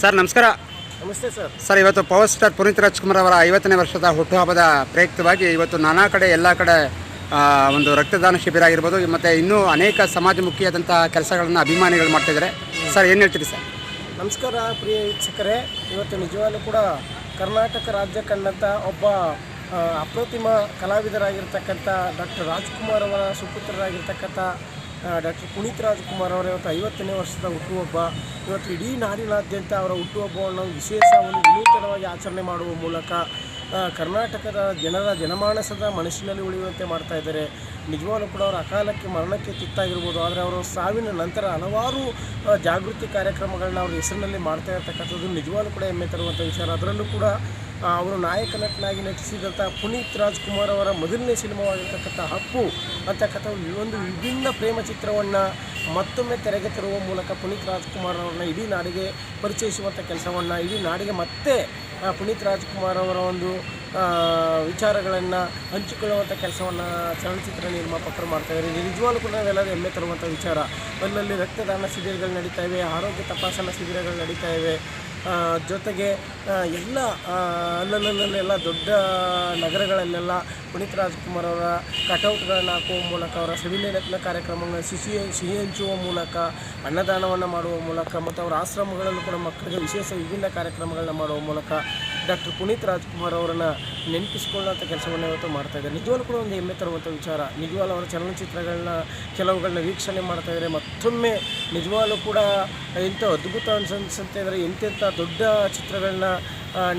Sir ನಮಸ್ಕಾರ. ನಮಸ್ತೆ sir. Sir ಇವತ್ತು ಪವರ್ ಸ್ಟಾರ್ ಪುನೀತ್ ರಾಜ್ಕುಮಾರ್ ಅವರ ಐವತ್ತನೇ ವರ್ಷದ ಹುಟ್ಟುಹಬ್ಬದ ಪ್ರಯುಕ್ತವಾಗಿ ಇವತ್ತು ನಾನಾ ಕಡೆ ಎಲ್ಲ ಕಡೆ ಒಂದು ರಕ್ತದಾನ ಶಿಬಿರ ಆಗಿರ್ಬೋದು ಮತ್ತು ಇನ್ನೂ ಅನೇಕ ಸಮಾಜಮುಖಿಯಾದಂಥ ಕೆಲಸಗಳನ್ನು ಅಭಿಮಾನಿಗಳು ಮಾಡ್ತಿದ್ದಾರೆ. ಸರ್ ಏನು ಹೇಳ್ತೀರಿ ಸರ್? ನಮಸ್ಕಾರ ಪ್ರಿಯ ವೀಕ್ಷಕರೇ. ಇವತ್ತು ನಿಜವಾಗ್ಲೂ ಕೂಡ ಕರ್ನಾಟಕ ರಾಜ್ಯ ಕಂಡಂಥ ಒಬ್ಬ ಅಪ್ರತಿಮ ಕಲಾವಿದರಾಗಿರ್ತಕ್ಕಂಥ ಡಾಕ್ಟರ್ ರಾಜ್ಕುಮಾರ್ ಅವರ ಸುಪುತ್ರರಾಗಿರ್ತಕ್ಕಂಥ ಡಾಕ್ಟರ್ ಪುನೀತ್ ರಾಜ್ಕುಮಾರ್ ಅವರ ಇವತ್ತು ಐವತ್ತನೇ ವರ್ಷದ ಹುಟ್ಟುಹಬ್ಬ. ಇವತ್ತು ಇಡೀ ನಾಡಿನಾದ್ಯಂತ ಅವರ ಹುಟ್ಟುಹಬ್ಬವನ್ನು ವಿಶೇಷ ಒಂದು ವಿನೂತನವಾಗಿ ಆಚರಣೆ ಮಾಡುವ ಮೂಲಕ ಕರ್ನಾಟಕದ ಜನರ ಜನಮಾನಸದ ಮನಸ್ಸಿನಲ್ಲಿ ಉಳಿಯುವಂತೆ ಮಾಡ್ತಾ ಇದ್ದಾರೆ. ನಿಜವಾಗ್ಲೂ ಕೂಡ ಅವರ ಅಕಾಲಕ್ಕೆ ಮರಣಕ್ಕೆ ತುತ್ತಾಗಿರ್ಬೋದು. ಆದರೆ ಅವರ ಸಾವಿನ ನಂತರ ಹಲವಾರು ಜಾಗೃತಿ ಕಾರ್ಯಕ್ರಮಗಳನ್ನ ಅವ್ರ ಹೆಸರಿನಲ್ಲಿ ಮಾಡ್ತಾ ಇರ್ತಕ್ಕಂಥದ್ದು ನಿಜವಾಗ್ಲೂ ಕೂಡ ಹೆಮ್ಮೆ ತರುವಂಥ ವಿಚಾರ. ಅದರಲ್ಲೂ ಕೂಡ ಅವರು ನಾಯಕ ನಟನಾಗಿ ನಟಿಸಿದಂಥ ಪುನೀತ್ ರಾಜ್ಕುಮಾರ್ ಅವರ ಮೊದಲನೇ ಸಿನಿಮಾವಾಗಿರ್ತಕ್ಕಂಥ ಹಪ್ಪು ಅಂತಕ್ಕಂಥ ಒಂದು ವಿಭಿನ್ನ ಪ್ರೇಮ ಚಿತ್ರವನ್ನು ಮತ್ತೊಮ್ಮೆ ತೆರೆಗೆ ತರುವ ಮೂಲಕ ಪುನೀತ್ ರಾಜ್ಕುಮಾರ್ ಅವರನ್ನ ಇಡೀ ನಾಡಿಗೆ ಪರಿಚಯಿಸುವಂಥ ಕೆಲಸವನ್ನು, ಇಡೀ ನಾಡಿಗೆ ಮತ್ತೆ ಪುನೀತ್ ರಾಜ್ಕುಮಾರ್ ಅವರ ಒಂದು ವಿಚಾರಗಳನ್ನು ಹಂಚಿಕೊಳ್ಳುವಂಥ ಕೆಲಸವನ್ನು ಚಲನಚಿತ್ರ ನಿರ್ಮಾಪಕರು ಮಾಡ್ತಾ ಇದ್ದಾರೆ. ನಿಜವಾಗ್ಲೂ ಕೂಡ ನಾವೆಲ್ಲರೂ ಹೆಮ್ಮೆ ತರುವಂಥ ವಿಚಾರ. ಅಲ್ಲಲ್ಲಿ ರಕ್ತದಾನ ಶಿಬಿರಗಳು ನಡೀತಾ ಇವೆ, ಆರೋಗ್ಯ ತಪಾಸಣಾ ಶಿಬಿರಗಳು ನಡೀತಾ ಇವೆ. ಜೊತೆಗೆ ಎಲ್ಲ ಅಲ್ಲಲ್ಲಲ್ಲೆಲ್ಲ ದೊಡ್ಡ ನಗರಗಳಲ್ಲೆಲ್ಲ ಪುನೀತ್ ರಾಜ್ಕುಮಾರ್ ಅವರ ಕಟೌಟ್ಗಳನ್ನು ಹಾಕುವ ಮೂಲಕ, ಅವರ ಸವಿನೆನಪಿನ ಕಾರ್ಯಕ್ರಮಗಳನ್ನು ಸಿಹಿ ಸಿಹಿ ಹಂಚುವ ಮೂಲಕ, ಅನ್ನದಾನವನ್ನು ಮಾಡುವ ಮೂಲಕ ಮತ್ತು ಅವರ ಆಶ್ರಮಗಳಲ್ಲೂ ಕೂಡ ಮಕ್ಕಳಿಗೆ ವಿಶೇಷ ವಿಭಿನ್ನ ಕಾರ್ಯಕ್ರಮಗಳನ್ನ ಮಾಡುವ ಮೂಲಕ ಡಾಕ್ಟರ್ ಪುನೀತ್ ರಾಜ್ಕುಮಾರ್ ಅವರನ್ನು ನೆನಪಿಸ್ಕೊಳ್ಳೋಂಥ ಕೆಲಸವನ್ನು ಇವತ್ತು ಮಾಡ್ತಾ ಇದ್ದಾರೆ. ನಿಜವಾಗ್ಲೂ ಕೂಡ ಒಂದು ಹೆಮ್ಮೆ ತರುವಂಥ ವಿಚಾರ. ನಿಜವಾಗ್ಲೂ ಅವರ ಚಲನಚಿತ್ರಗಳನ್ನ ಕೆಲವುಗಳನ್ನ ವೀಕ್ಷಣೆ ಮಾಡ್ತಾ ಇದ್ದಾರೆ. ಮತ್ತೊಮ್ಮೆ ನಿಜವಾಗ್ಲೂ ಕೂಡ ಎಂಥ ಅದ್ಭುತ ಅನ್ಸ ಅನ್ಸುತ್ತೆ ಅಂದರೆ ಎಂತೆಂಥ ದೊಡ್ಡ ಚಿತ್ರಗಳನ್ನ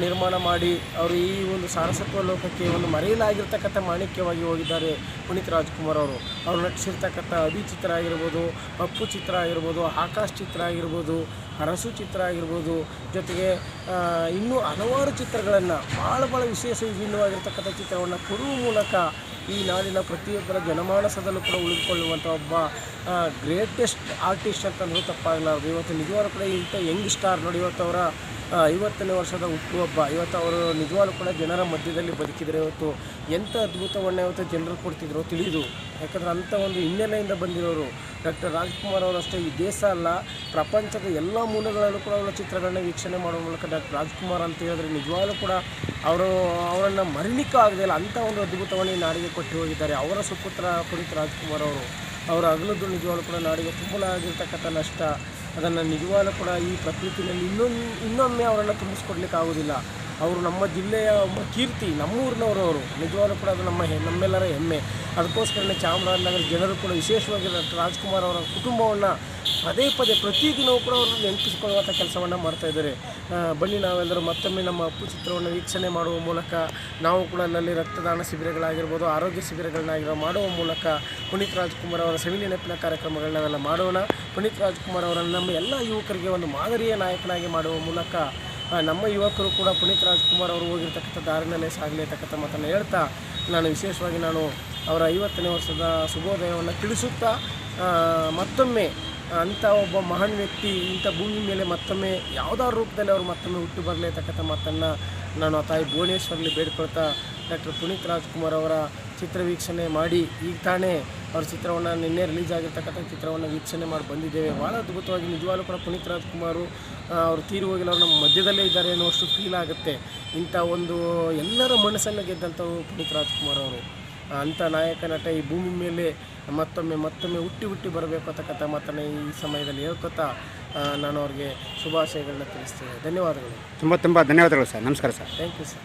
ನಿರ್ಮಾಣ ಮಾಡಿ ಅವರು ಈ ಒಂದು ಸಾರಸತ್ವ ಲೋಕಕ್ಕೆ ಒಂದು ಮರೆಯಲಾಗಿರ್ತಕ್ಕಂಥ ಮಾಣಿಕ್ಯವಾಗಿ ಹೋಗಿದ್ದಾರೆ ಪುನೀತ್ ರಾಜ್ಕುಮಾರ್ ಅವರು. ಅವರು ನಟಿಸಿರ್ತಕ್ಕಂಥ ಅಭಿ ಚಿತ್ರ ಆಗಿರ್ಬೋದು ಅಪ್ಪು ಚಿತ್ರ ಆಗಿರ್ಬೋದು, ಆಕಾಶ್ ಚಿತ್ರ ಆಗಿರ್ಬೋದು ಅರಸು ಚಿತ್ರ ಆಗಿರ್ಬೋದು ಜೊತೆಗೆ ಇನ್ನೂ ಹಲವಾರು ಚಿತ್ರಗಳನ್ನು ಭಾಳ ಭಾಳ ವಿಶೇಷ ವಿಭಿನ್ನವಾಗಿರ್ತಕ್ಕಂಥ ಚಿತ್ರವನ್ನು ಕೊಡುವ ಮೂಲಕ ಈ ನಾಡಿನ ಪ್ರತಿಯೊಬ್ಬರ ಜನಮಾನಸದಲ್ಲೂ ಕೂಡ ಉಳಿದುಕೊಳ್ಳುವಂಥ ಒಬ್ಬ ಗ್ರೇಟೆಸ್ಟ್ ಆರ್ಟಿಸ್ಟ್ ಅಂತಂದ್ರೂ ತಪ್ಪಾಗಲಾರದು. ಇವತ್ತು ನಿಜವಾಗ್ಲೂ ಕೂಡ ಇಂಥ ಯಂಗ್ ಸ್ಟಾರ್ ನೋಡಿ, ಇವತ್ತು ಅವರ ಐವತ್ತನೇ ವರ್ಷದ ಹುಟ್ಟುಹಬ್ಬ ಇವತ್ತು ಅವರು ನಿಜವಾಗ್ಲೂ ಕೂಡ ಜನರ ಮಧ್ಯದಲ್ಲಿ ಬದುಕಿದರೆ ಇವತ್ತು ಎಂಥ ಅದ್ಭುತವನ್ನು ಇವತ್ತು ಜನರು ಕೊಡ್ತಿದ್ರು ತಿಳಿದು. ಯಾಕಂದರೆ ಅಂಥ ಒಂದು ಹಿನ್ನೆಲೆಯಿಂದ ಬಂದಿರೋರು ಡಾಕ್ಟರ್ ರಾಜ್ಕುಮಾರ್ ಅವರಷ್ಟೇ ಈ ದೇಶ ಅಲ್ಲ, ಪ್ರಪಂಚದ ಎಲ್ಲ ಮೂಲಗಳಲ್ಲೂ ಕೂಡ ಅವರ ಚಿತ್ರಗಳನ್ನ ವೀಕ್ಷಣೆ ಮಾಡುವ ಮೂಲಕ ಡಾಕ್ಟರ್ ರಾಜ್ಕುಮಾರ್ ಅಂತ ಹೇಳಿದ್ರೆ ನಿಜವಾಗ್ಲೂ ಕೂಡ ಅವರು ಅವರನ್ನು ಮರಿಲಿಕ್ಕೂ ಆಗದಿಲ್ಲ ಅಂಥ ಒಂದು ಅದ್ಭುತವನ್ನು ಈ ನಾಡಿಗೆ ಕೊಟ್ಟು ಹೋಗಿದ್ದಾರೆ. ಅವರ ಸುಪುತ್ರ ಪುನೀತ್ ರಾಜ್ಕುಮಾರ್ ಅವರು, ಅವರ ಅಗಲದ್ದು ನಿಜವಾಗ್ಲೂ ಕೂಡ ನಾಡಿಗೆ ತುಂಬಲಾಗಿರ್ತಕ್ಕಂಥ ನಷ್ಟ, ಅದನ್ನು ನಿಜವಾಗ್ಲೂ ಕೂಡ ಈ ಪ್ರಕೃತಿಯಲ್ಲಿ ಇನ್ನೊಂದು, ಇನ್ನೊಮ್ಮೆ ಅವರನ್ನು ತುಂಬಿಸ್ಕೊಡ್ಲಿಕ್ಕೆ ಆಗೋದಿಲ್ಲ. ಅವರು ನಮ್ಮ ಜಿಲ್ಲೆಯ ಒಬ್ಬ ಕೀರ್ತಿ, ನಮ್ಮೂರಿನವರು ಅವರು. ನಿಜವಾಗ್ಲೂ ಕೂಡ ಅದು ನಮ್ಮ ನಮ್ಮೆಲ್ಲರ ಹೆಮ್ಮೆ. ಅದಕ್ಕೋಸ್ಕರನೇ ಚಾಮರಾಜನಗರ ಜನರು ಕೂಡ ವಿಶೇಷವಾಗಿ ರಾಜ್ಕುಮಾರ್ ಅವರ ಕುಟುಂಬವನ್ನು ಪದೇ ಪದೇ ಪ್ರತಿದಿನವೂ ಕೂಡ ಅವರು ನೆನಪಿಸಿಕೊಳ್ಳುವಂಥ ಕೆಲಸವನ್ನು ಮಾಡ್ತಾ ಇದ್ದಾರೆ. ಬನ್ನಿ ನಾವೆಲ್ಲರೂ ಮತ್ತೊಮ್ಮೆ ನಮ್ಮ ಅಪ್ಪು ಚಿತ್ರವನ್ನು ವೀಕ್ಷಣೆ ಮಾಡುವ ಮೂಲಕ ನಾವು ಕೂಡ ಅಲ್ಲಲ್ಲಿ ರಕ್ತದಾನ ಶಿಬಿರಗಳಾಗಿರ್ಬೋದು, ಆರೋಗ್ಯ ಶಿಬಿರಗಳನ್ನಾಗಿರೋ ಮಾಡುವ ಮೂಲಕ ಪುನೀತ್ ರಾಜ್ಕುಮಾರ್ ಅವರ ಸವಿ ನೆನಪಿನ ಕಾರ್ಯಕ್ರಮಗಳನ್ನ ನಾವೆಲ್ಲ ಮಾಡೋಣ. ಪುನೀತ್ ರಾಜ್ಕುಮಾರ್ ಅವರನ್ನು ನಮ್ಮ ಎಲ್ಲ ಯುವಕರಿಗೆ ಒಂದು ಮಾದರಿಯ ನಾಯಕನಾಗಿ ಮಾಡುವ ಮೂಲಕ ನಮ್ಮ ಯುವಕರು ಕೂಡ ಪುನೀತ್ ರಾಜ್ಕುಮಾರ್ ಅವರು ಹೋಗಿರ್ತಕ್ಕಂಥ ದಾರಿನಲ್ಲೇ ಸಾಗಲಿ ಅಂತಕ್ಕಂಥ ಮಾತನ್ನು ಹೇಳ್ತಾ, ನಾನು ವಿಶೇಷವಾಗಿ ನಾನು ಅವರ ಐವತ್ತನೇ ವರ್ಷದ ಶುಭೋದಯವನ್ನು ತಿಳಿಸುತ್ತಾ ಮತ್ತೊಮ್ಮೆ ಅಂಥ ಒಬ್ಬ ಮಹಾನ್ ವ್ಯಕ್ತಿ ಇಂಥ ಭೂಮಿ ಮೇಲೆ ಮತ್ತೊಮ್ಮೆ ಯಾವುದಾದ್ರು ರೂಪದಲ್ಲಿ ಅವರು ಮತ್ತೊಮ್ಮೆ ಹುಟ್ಟು ಬರಲಿ ಅಂತಕ್ಕಂಥ ಮಾತನ್ನು ನಾನು ಆ ತಾಯಿ ಭುವನೇಶ್ವರಲ್ಲಿ ಬೇಡ್ಕೊಳ್ತಾ ಡಾಕ್ಟರ್ ಪುನೀತ್ ರಾಜ್ಕುಮಾರ್ ಅವರ ಚಿತ್ರ ವೀಕ್ಷಣೆ ಮಾಡಿ ಈಗ ತಾನೇ ಅವ್ರ ಚಿತ್ರವನ್ನು ನಿನ್ನೆ ರಿಲೀಸ್ ಆಗಿರ್ತಕ್ಕಂಥ ಚಿತ್ರವನ್ನು ವೀಕ್ಷಣೆ ಮಾಡಿ ಬಂದಿದ್ದೇವೆ. ಭಾಳ ಅದ್ಭುತವಾಗಿ ನಿಜವಾಗ್ಲೂ ಕೂಡ ಪುನೀತ್ ರಾಜ್ಕುಮಾರು ಅವರು ತೀರು ಹೋಗಿಲ್ಲ, ಅವ್ರು ನಮ್ಮ ಮಧ್ಯದಲ್ಲೇ ಇದ್ದಾರೆ ಅನ್ನೋಷ್ಟು ಫೀಲ್ ಆಗುತ್ತೆ. ಇಂಥ ಒಂದು ಎಲ್ಲರ ಮನಸ್ಸನ್ನು ಗೆದ್ದಂಥವ್ರು ಪುನೀತ್ ರಾಜ್ಕುಮಾರ್ ಅವರು. ಅಂಥ ನಾಯಕ ನಟ ಈ ಭೂಮಿ ಮೇಲೆ ಮತ್ತೊಮ್ಮೆ ಮತ್ತೊಮ್ಮೆ ಹುಟ್ಟಿ ಹುಟ್ಟಿ ಬರಬೇಕು ಅಂತಕ್ಕಂಥ ಮಾತನ್ನು ಈ ಸಮಯದಲ್ಲಿ ಹೇಳ್ಕೊತಾ ನಾನು ಅವ್ರಿಗೆ ಶುಭಾಶಯಗಳನ್ನ ತಿಳಿಸ್ತೇನೆ. ಧನ್ಯವಾದಗಳು. ತುಂಬ ತುಂಬ ಧನ್ಯವಾದಗಳು ಸರ್. ನಮಸ್ಕಾರ ಸರ್. Thank you sir